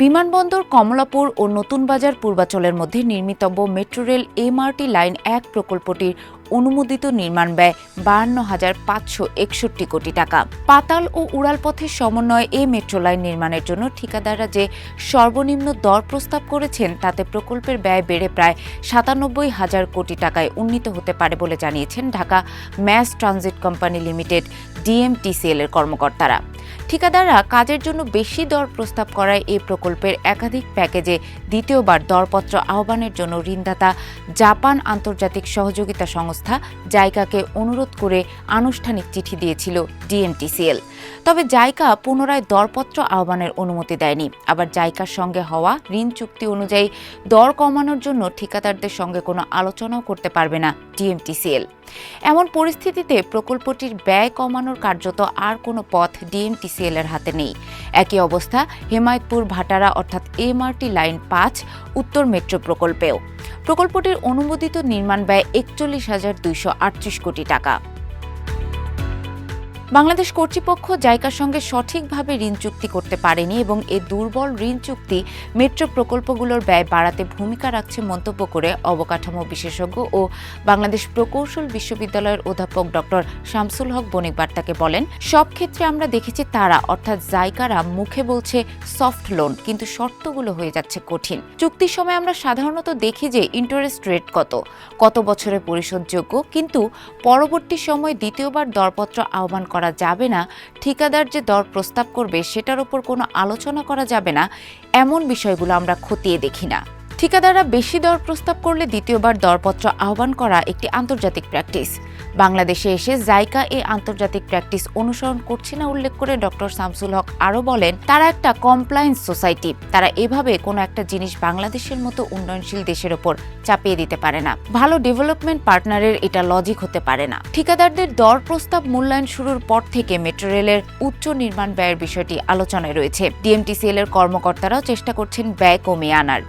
বিমানবন্দর, কমলাপুর ও নতুন বাজার পূর্বাচলের মধ্যে নির্মিতব্য মেট্রো রেল এমআরটি লাইন এক প্রকল্পটির অনুমোদিত নির্মাণ ব্যয় বাহান্ন হাজার পাঁচশো একষট্টি কোটি টাকা। পাতাল ও উড়ালপথের সমন্বয়ে এই মেট্রো লাইন নির্মাণের জন্য ঠিকাদাররা যে সর্বনিম্ন দর প্রস্তাব করেছেন, তাতে প্রকল্পের ব্যয় বেড়ে প্রায় সাতানব্বই হাজার কোটি টাকায় উন্নীত হতে পারে বলে জানিয়েছেন Dhaka mass transit company limited, DMTCL এর কর্মকর্তারা। ঠিকাদাররা কাজের জন্য বেশি দর প্রস্তাব করায় এই প্রকল্পের একাধিক প্যাকেজে দ্বিতীয়বার দরপত্র আহ্বানের জন্য ঋণদাতা জাপান আন্তর্জাতিক সহযোগিতা সংস্থা জাইকাকে অনুরোধ করে আনুষ্ঠানিক চিঠি দিয়েছিল ডিএমটিসিএল তবে জাইকা পুনরায় দরপত্র আহ্বানের অনুমতি দেয়নি। আবার জাইকার সঙ্গে হওয়া ঋণ চুক্তি অনুযায়ী দর কমানোর জন্য ঠিকাদারদের সঙ্গে কোনো আলোচনাও করতে পারবে না ডিএমটিসিএল এমন পরিস্থিতিতে প্রকল্পটির ব্যয় কমানোর কার্যত আর কোনো পথ ডিএমটিসিএল এর হাতে নেই। একই অবস্থা হেমায়তপুর ভাটারা অর্থাৎ এমআরটি লাইন পাঁচ উত্তর মেট্রো প্রকল্পেও। প্রকল্পটির অনুমোদিত নির্মাণ ব্যয় একচল্লিশ হাজার দুইশো আটত্রিশ কোটি টাকা। বাংলাদেশ কর্তৃপক্ষ জায়কার সঙ্গে সঠিকভাবে ঋণ চুক্তি করতে পারেনি এবং এ দুর্বল ঋণ চুক্তি মেট্রো প্রকল্পগুলোর ব্যয় বাড়াতে ভূমিকা রাখছে মন্তব্য করে অবকাঠামো বিশেষজ্ঞ ও বাংলাদেশ প্রকৌশল বিশ্ববিদ্যালয়ের অধ্যাপক ডক্টর শামসুল হক বণিক বার্তাকে বলেন, সব ক্ষেত্রে আমরা দেখেছি তারা, অর্থাৎ জায়কারা মুখে বলছে সফট লোন, কিন্তু শর্তগুলো হয়ে যাচ্ছে কঠিন। চুক্তির সময় আমরা সাধারণত দেখি যে ইন্টারেস্ট রেট কত কত বছরে পরিশোধযোগ্য, কিন্তু পরবর্তী সময় দ্বিতীয়বার দরপত্র আহ্বান করা যাবে না, ঠিকাদার যে দর প্রস্তাব করবে সেটার উপর কোনো আলোচনা করা যাবে না, এমন বিষয়গুলো আমরা খতিয়ে দেখি না। ঠিকাদাররা বেশি দর প্রস্তাব করলে দ্বিতীয়বার দরপত্র আহ্বান করা একটি আন্তর্জাতিক প্র্যাকটিস। বাংলাদেশে এসে জাইকা এই আন্তর্জাতিক প্র্যাকটিস অনুসরণ করছে না উল্লেখ করে ডক্টর শামসুল হক আরও বলেন, তারা একটা কমপ্লায়েন্স সোসাইটি। তারা এভাবে কোনো একটা জিনিস বাংলাদেশের মতো উন্নয়নশীল দেশের ওপর চাপিয়ে দিতে পারে না। ভালো ডেভেলপমেন্ট পার্টনারের এটা লজিক হতে পারে না। ঠিকাদারদের দর প্রস্তাব মূল্যায়ন শুরুর পর থেকে মেট্রো রেলের উচ্চ নির্মাণ ব্যয়ের বিষয়টি আলোচনায় রয়েছে। ডিএমটিসিএল এর কর্মকর্তারাও চেষ্টা করছেন ব্যয় কমিয়ে আনার।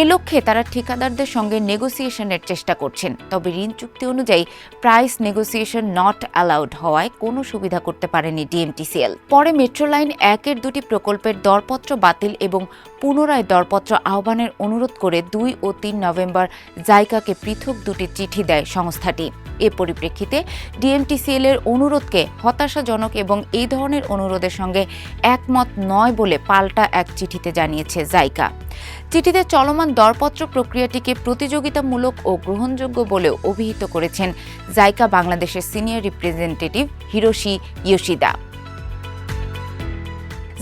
এ লক্ষ্যে তারা ঠিকাদারদের সঙ্গে নেগোসিয়েশনের চেষ্টা করছেন। তবে ঋণ চুক্তি অনুযায়ী প্রাইস নেগোসিয়েশন নট অ্যালাউড হওয়ায় কোনো সুবিধা করতে পারেনি ডিএমটিসিএল। পরে মেট্রো লাইন একের দুটি প্রকল্পের দরপত্র বাতিল এবং পুনরায় দরপত্র আহ্বানের অনুরোধ করে দুই ও তিন নভেম্বর জাইকাকে পৃথক দুটি চিঠি দেয় সংস্থাটি। এ পরিপ্রেক্ষিতে ডিএমটিসিএল এর অনুরোধকে হতাশাজনক এবং এই ধরনের অনুরোধের সঙ্গে একমত নয় বলে পাল্টা এক চিঠিতে জানিয়েছে জাইকা। চিঠিতে চলমান দরপত্র প্রক্রিয়াটিকে প্রতিযোগিতামূলক ও গ্রহণযোগ্য বলে অভিহিত করেছেন জাইকা বাংলাদেশের senior representative Hiroshi Yoshida.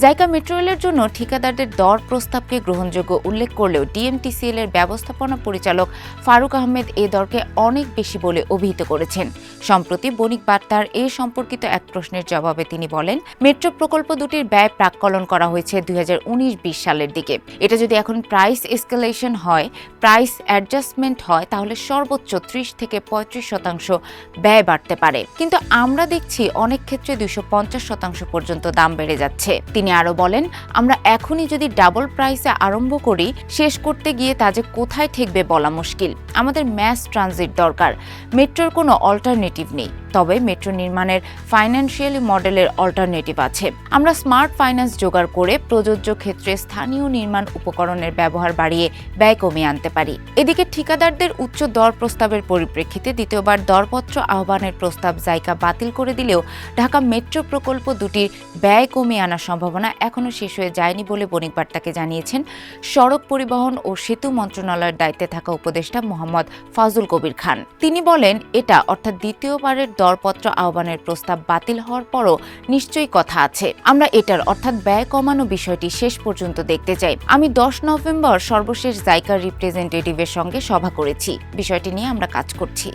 JICA metro রেলের জন্য ঠিকাদারদের দর প্রস্তাবকে গ্রহণযোগ্য উল্লেখ করলেও ডিএমটিসিএল এর ব্যবস্থাপনা পরিচালক ফারুক আহমেদ এ দরকে অনেক বেশি বলে অভিহিত করেছেন। সম্প্রতি বণিক বার্তার এ সম্পর্কিত এক প্রশ্নের জবাবে তিনি বলেন, মেট্রো প্রকল্প দুটির ব্যয় প্রাক্কলন করা হয়েছে দুই সালের দিকে। এটা যদি এখন প্রাইস এসকালেশন হয়, প্রাইস অ্যাডজাস্টমেন্ট হয়, তাহলে সর্বোচ্চ ত্রিশ থেকে পঁয়ত্রিশ শতাংশ ব্যয় বাড়তে পারে। কিন্তু আমরা দেখছি অনেক ক্ষেত্রে দুইশো পঞ্চাশ শতাংশ পর্যন্ত দাম বেড়ে যাচ্ছে। তিনি আরও বলেন, আমরা এখনই যদি ডাবল প্রাইসে আরম্ভ করি, শেষ করতে গিয়ে তা যে কোথায় ঠেকবে বলা মুশকিল। আমাদের ম্যাস ট্রানজিট দরকার। মেট্রোর কোনো অল্টারনেটিভ নেই। তবে মেট্রো নির্মাণের ফাইন্যান্সিয়ালি মডেলের অল্টারনেটিভ আছে। আমরা স্মার্ট ফাইন্যান্স জোগাড় করে প্রযোজ্য ক্ষেত্রে স্থানীয় নির্মাণ উপকরণের ব্যবহার বাড়িয়ে ব্যয় কমিয়ে আনতে পারি। এদিকে ঠিকাদারদের উচ্চ দর প্রস্তাবের পরিপ্রেক্ষিতে দ্বিতীয়বার দরপত্র আহ্বানের প্রস্তাব জায়গা বাতিল করে দিলেও ঢাকা মেট্রো প্রকল্প দুটির ব্যয় কমিয়ে আনার সম্ভাবনা এখনও শেষ হয়ে যায়নি বলে বণিক বার্তাকে জানিয়েছেন সড়ক পরিবহন ও সেতু মন্ত্রণালয়ের দায়িত্বে থাকা উপদেষ্টা মোহাম্মদ ফাজুল কবির খান। তিনি বলেন, এটা অর্থাৎ দ্বিতীয়বারের দরপত্র আহ্বানের প্রস্তাব বাতিল হওয়ার পরও নিশ্চয়ই কথা আছে। আমরা এটার অর্থাৎ ব্যয় কমানো বিষয়টি শেষ পর্যন্ত দেখতে চাই। আমি দশ নভেম্বর সর্বশেষ জাইকার রিপ্রেজেন্টেটিভের সঙ্গে সভা করেছি। বিষয়টি নিয়ে আমরা কাজ করছি।